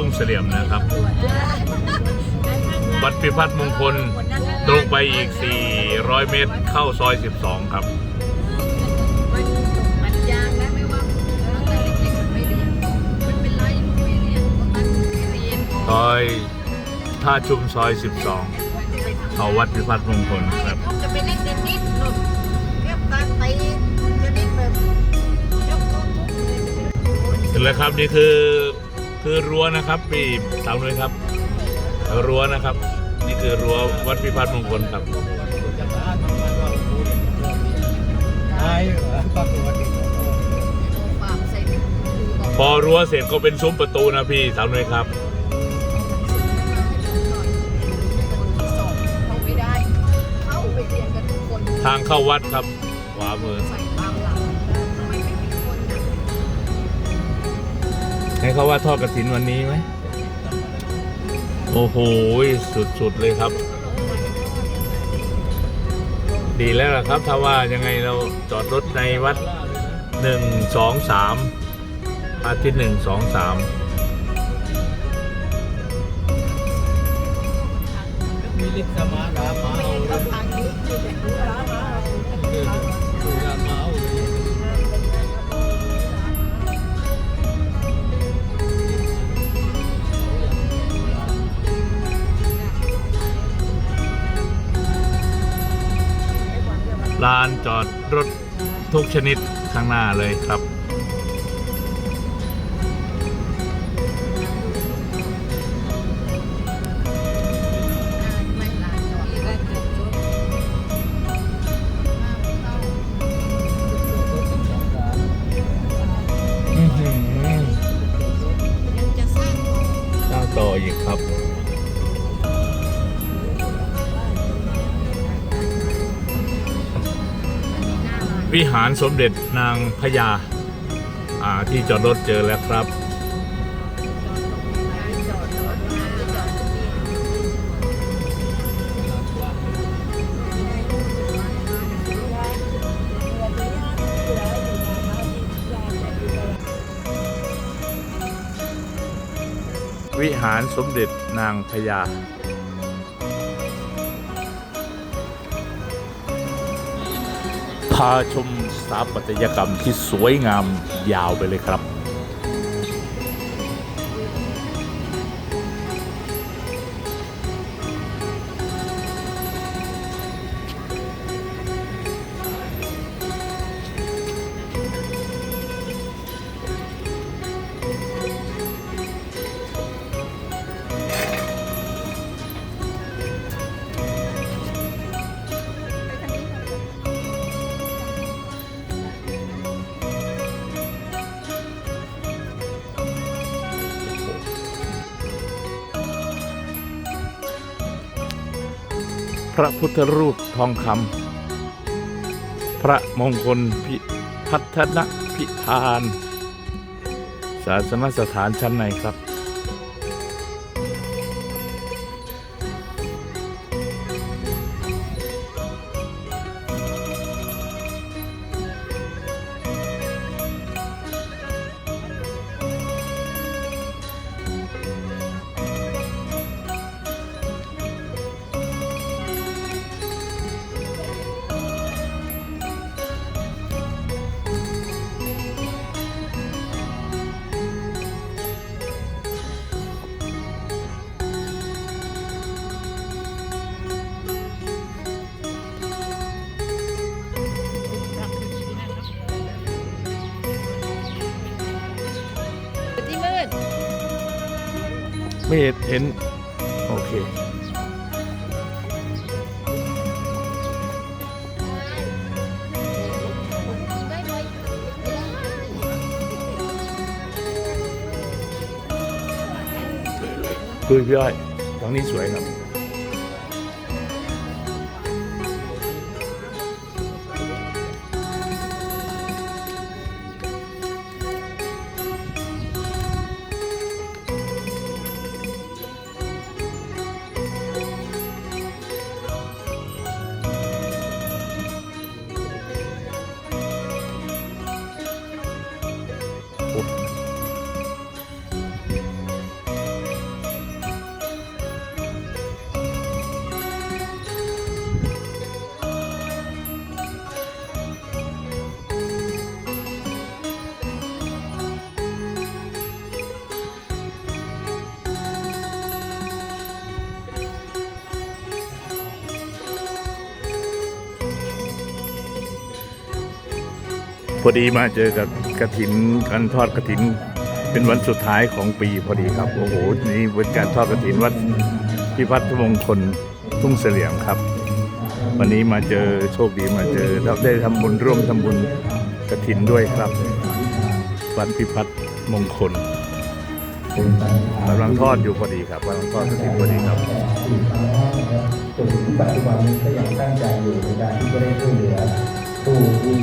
ภอทุ่งเสลี่ยมนะครับวัดพิพัฒน์มงคลตรงไปอีก 400 เมตรเข้าซอย 12 ครับมันยากนะไม่ว่าตั้งแต่เล็กๆมันไม่เรียนมันเป็นไรมันไม่เรียนเพราะตั้งใจเรียนซอยท่าชุมซอย 12 เขาวัดพิพัฒน์มงคลครับจะไปเล่นเทนนิสหนุนเรียบตาตีเทนนิสแบบยกตัวทุกเลยเห็นแล้วครับนี่คือ คือรั้วนะครับพี่สาวนุ้ยครับรั้วนะครับ นี่คือรั้ววัดพิพัฒน์มงคลครับพอรั้วเสร็จก็เป็นซุ้มประตูนะพี่สาวนุ้ยครับเขาไม่ได้เข้าไปเรียนกันทุกคนทางเข้าวัดครับขวามือ ให้เขาว่าทอดกระถินวันนี้ไหม โอ้โห สุด ๆ เลยครับ ดีแล้วล่ะครับ ถ้าว่ายังไงเราจอดรถในวัดหนึ่งสองสามอาทิตย์หนึ่งสองสามมีลิสมา ลานจอดรถทุกชนิดข้างหน้าเลยครับ วิหารสมเด็จนางพญาที่จอดรถเจอแล้วครับ วิหารสมเด็จนางพญาาชมสถาปัตยกรรมที่สวยงามยาวไปเลยครับ พระพุทธรูปทองคำพระมงคลพิพัฒนพิธาน ศาสนสถานชั้นในครับ ไม่เห็น โอเคได้ไหมดูพี่อ้อยตรงนี้สวยครับ พอดีมาเจอกับกระถินการทอดกระถิน เป็นวันสุดท้ายของปีพอดีครับโอ้โหนี่เป็นการทอดกระถินวัดพิพัฒน์มงคลทุ่งเสลี่ยมครับ วันนี้มาเจอโชคดีมาเจอเราได้ทำบุญร่วมทำบุญกระถินด้วยครับวัดพิพัฒน์มงคลกำลังทอดอยู่พอดีครับกำลังทอดกระถินพอดีครับจนถึงปัจจุบันนี้ก็ยังตั้งใจอยู่ในการที่จะได้ช่วยเหลือผู้ที่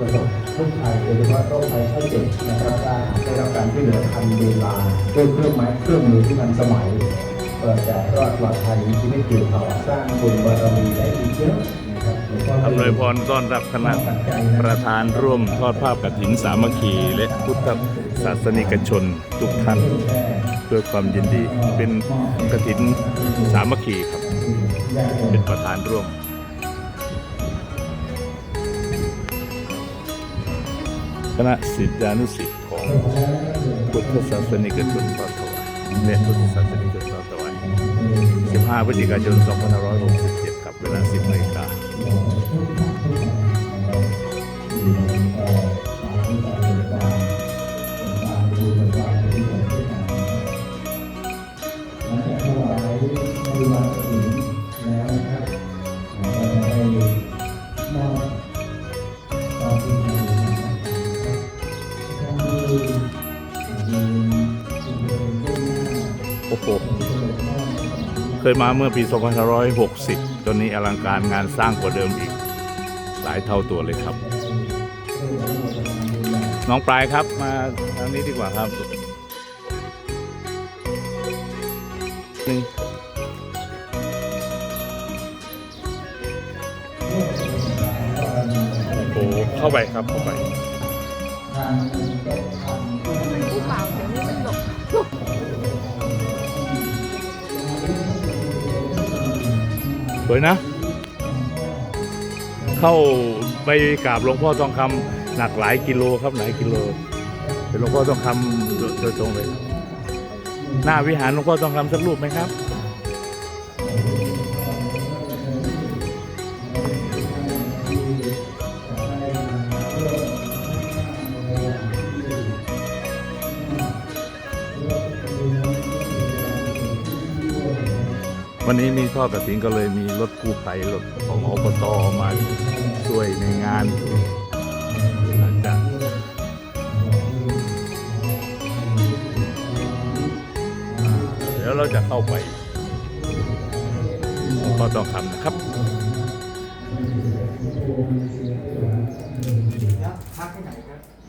ประสบทุกข์ภัยโดยเฉพาะโรคภัยไข้เจ็บนะครับว่าได้รับการช่วยเหลือทันเวลาด้วยเครื่องไม้เครื่องมือที่ทันสมัยก็จะรอดปลอดภัยมีชีวิตอยู่ต่อสร้างบุญบารมีได้อีกเยอะนะครับหลวงพ่อำนวยพรต้อนรับคณะประธานร่วมทอดภาพกฐินสามัคคีและพุทธศาสนิกชนทุกท่านเพื่อความยินดีเป็นกฐินสามัคคีครับ เป็นประธานร่วม คณะสิทธานุสิทธิ์ของพุทธศาสนิกชนตอนถวายและพุทธศาสนิกชนตอนถวาย15พฤศจิกายน2567ครับเวลา 10นาฬิกาแล้วนะครับเราจะได้มอบ ยมาเมื่อปี 2560 ตอนนี้อลังการงานสร้างกว่าเดิมอีก หลายเท่าตัวเลยครับ น้องปลายครับมาทางนี้ดีกว่าครับนี่โอ้โหเข้าไปครับเข้าไป วยนะ เข้าไปกราบหลวงพ่อทองคำหนักหลายกิโลครับหลายกิโลเป็นหลวงพ่อทองคำโดยตรงเลย หน้าวิหารหลวงพ่อทองคำสักรูปไหมครับ วันนี้มีทอดกระถินก็เลยมีรถกู้ภัยรถของอบตมาช่วยในงานหลังจากเดี๋ยวเราจะเข้าไปก็ต้องทำนะครับพักที่ไหนครับ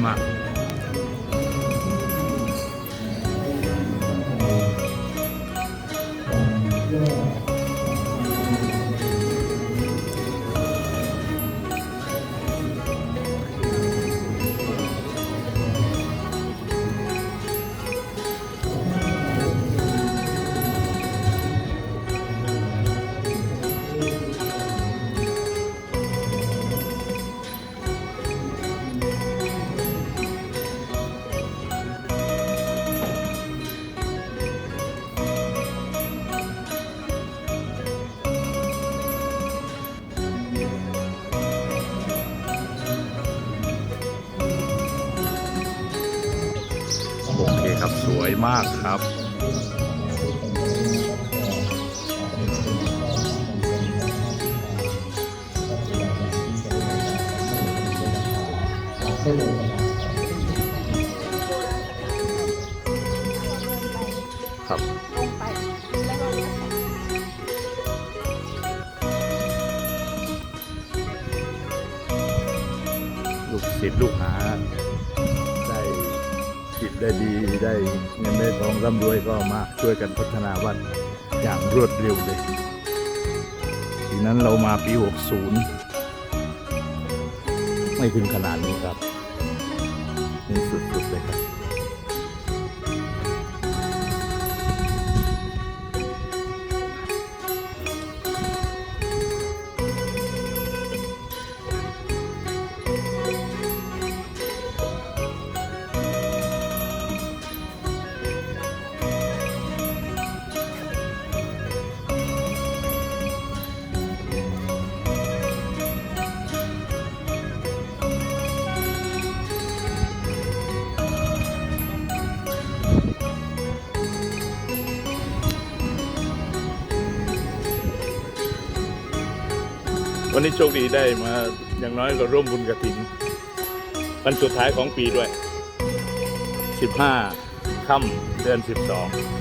嘛 มากครับครับลูกศิษย์ลูกหา ได้ดีได้เงินได้ทองร่ำรวยก็มาช่วยกันพัฒนาวัดอย่างรวดเร็วเลยทีนั้นเรามาปี 60 ไม่ถึงขนาดนี้ครับนี่สุด วันนี้โชคดีได้มาอย่างน้อยก็ร่วมบุญกระถินวันสุดท้ายของปีด้วย 15 ค่ำเดือน 12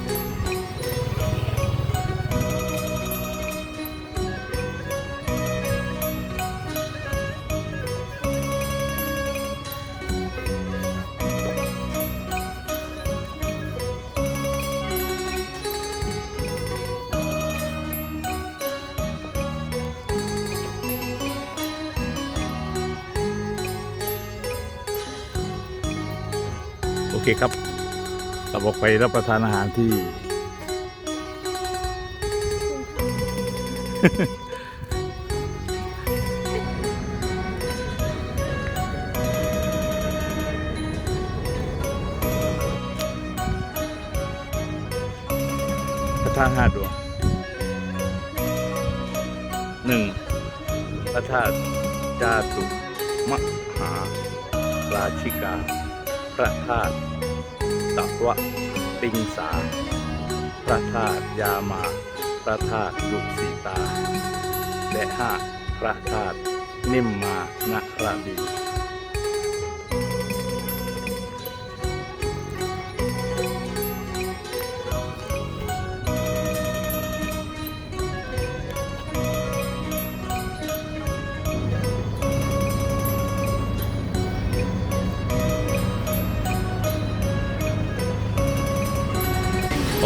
เคครับ เราบอกไปรับประทานอาหารที่พระธาตุห้าดวงหนึ่งพระธาตุจาตุมหาราชิกา ระธาตุตะวะติงสา พระธาตุยามา พระธาตุดุสีตา และห้าพระธาตุนิมมานะระดี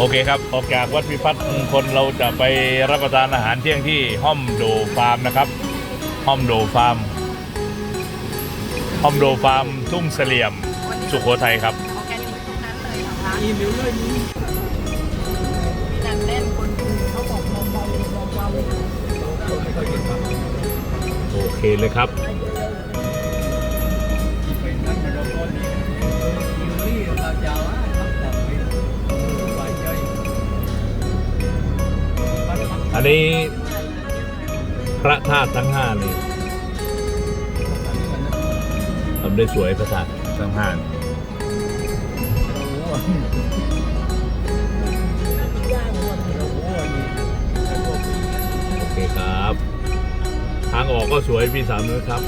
อเคครับ ออกจากวัดพิพัฒน์มงคลเราจะไปรับประทานอาหารเที่ยงที่ห้อมโดฟาร์มนะครับ ห้อมโดฟาร์ม ห้อมโดฟาร์มทุ่งเสลี่ยม สุโขทัยครับออร์แกนิกตรงนั้นเลยเหรอคะอีเมลเลยนี่มีนันแน่นคนดูเขาบอกมองเบาเลยมองเบาเลยไม่ค่อยเห็นครับโอเคเลยครับ นนี้ พระธาตุทั้งห้าเลยทำได้สวยพระธาตุทั้งห้าโอเคครับ ทางออกก็สวยพี่สามเลยครับ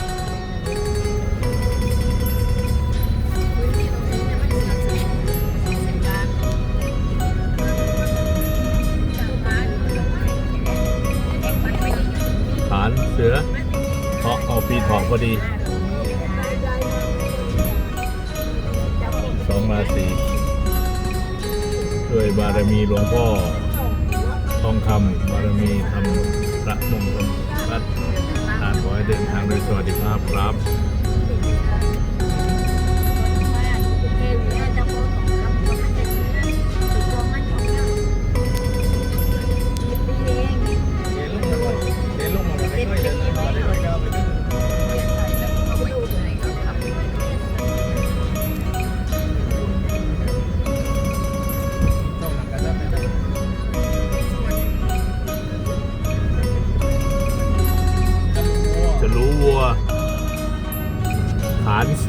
องพอดีสองราศีด้วยบารมีหลวงพ่อ ทองคำบารมีทำพระมงคลรัตน์ทานขอให้เดินทางโดยสวัสดิภาพครับ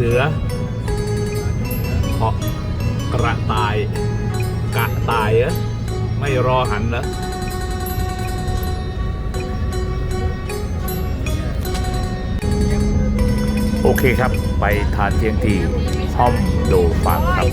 สือเพาะกระต่าย กะตายเหรอไม่รอหันเหรอโอเคครับ ไปทานเที่ยงที่ห้อมโดฟาร์มครับ